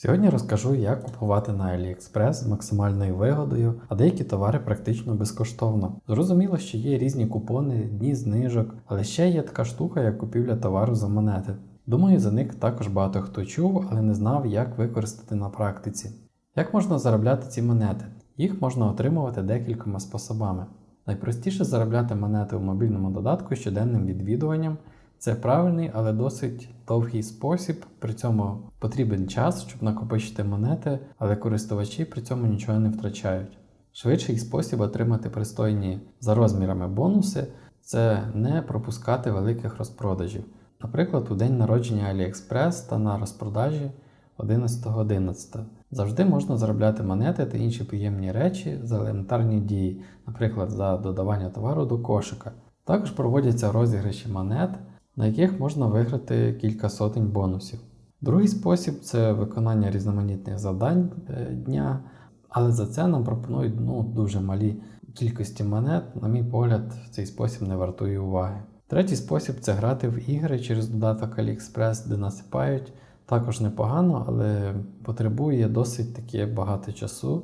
Сьогодні розкажу, як купувати на AliExpress з максимальною вигодою, а деякі товари практично безкоштовно. Зрозуміло, що є різні купони, дні знижок, але ще є така штука, як купівля товару за монети. Думаю, за них також багато хто чув, але не знав, як використати на практиці. Як можна заробляти ці монети? Їх можна отримувати декількома способами. Найпростіше заробляти монети у мобільному додатку щоденним відвідуванням. Це правильний, але досить довгий спосіб. При цьому потрібен час, щоб накопичити монети, але користувачі при цьому нічого не втрачають. Швидший спосіб отримати пристойні за розмірами бонуси це не пропускати великих розпродажів. Наприклад, у день народження AliExpress та на розпродажі 11.11. Завжди можна заробляти монети та інші приємні речі за елементарні дії, наприклад, за додавання товару до кошика. Також проводяться розіграші монет, на яких можна виграти кілька сотень бонусів. Другий спосіб це виконання різноманітних завдань е, дня, але за це нам пропонують ну, дуже малі кількості монет. На мій погляд, цей спосіб не вартує уваги. Третій спосіб це грати в ігри через додаток AliExpress, де насипають. Також непогано, але потребує досить таки багато часу,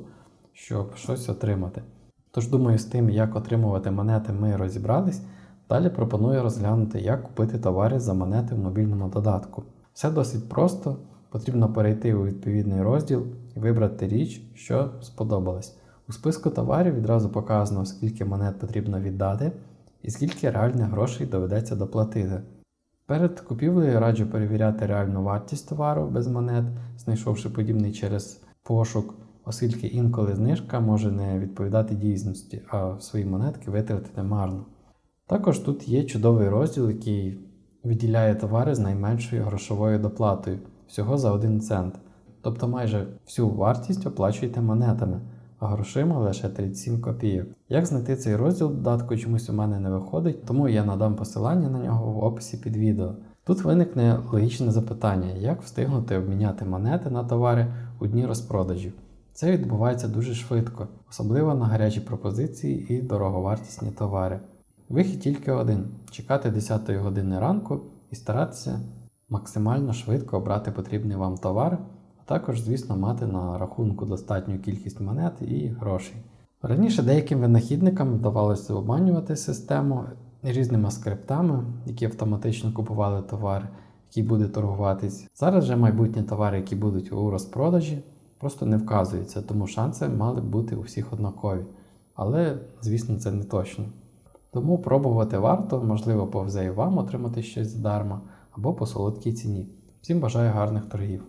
щоб щось отримати. Тож, думаю, з тим, як отримувати монети, ми розібрались. Далі пропоную розглянути, як купити товари за монети в мобільному додатку. Все досить просто, потрібно перейти у відповідний розділ і вибрати річ, що сподобалась. У списку товарів відразу показано, скільки монет потрібно віддати і скільки реальних грошей доведеться доплатити. Перед купівлею раджу перевіряти реальну вартість товару без монет, знайшовши подібний через пошук, оскільки інколи знижка може не відповідати дійсності, а свої монетки витратити марно. Також тут є чудовий розділ, який виділяє товари з найменшою грошовою доплатою всього за 1 цент. Тобто майже всю вартість оплачуєте монетами, а грошима лише 37 копійок. Як знайти цей розділ додатку чомусь у мене не виходить, тому я надам посилання на нього в описі під відео. Тут виникне логічне запитання, як встигнути обміняти монети на товари у дні розпродажів. Це відбувається дуже швидко, особливо на гарячі пропозиції і дороговартісні товари. Вихід тільки один: чекати 10 години ранку і старатися максимально швидко обрати потрібний вам товар, а також, звісно, мати на рахунку достатню кількість монет і грошей. Раніше деяким винахідникам вдавалося обманювати систему різними скриптами, які автоматично купували товар, який буде торгуватись. Зараз же майбутні товари, які будуть у розпродажі, просто не вказуються, тому шанси мали б бути у всіх однакові. Але, звісно, це не точно. Тому пробувати варто, можливо, повзе і вам отримати щось задарма або по солодкій ціні. Всім бажаю гарних торгів!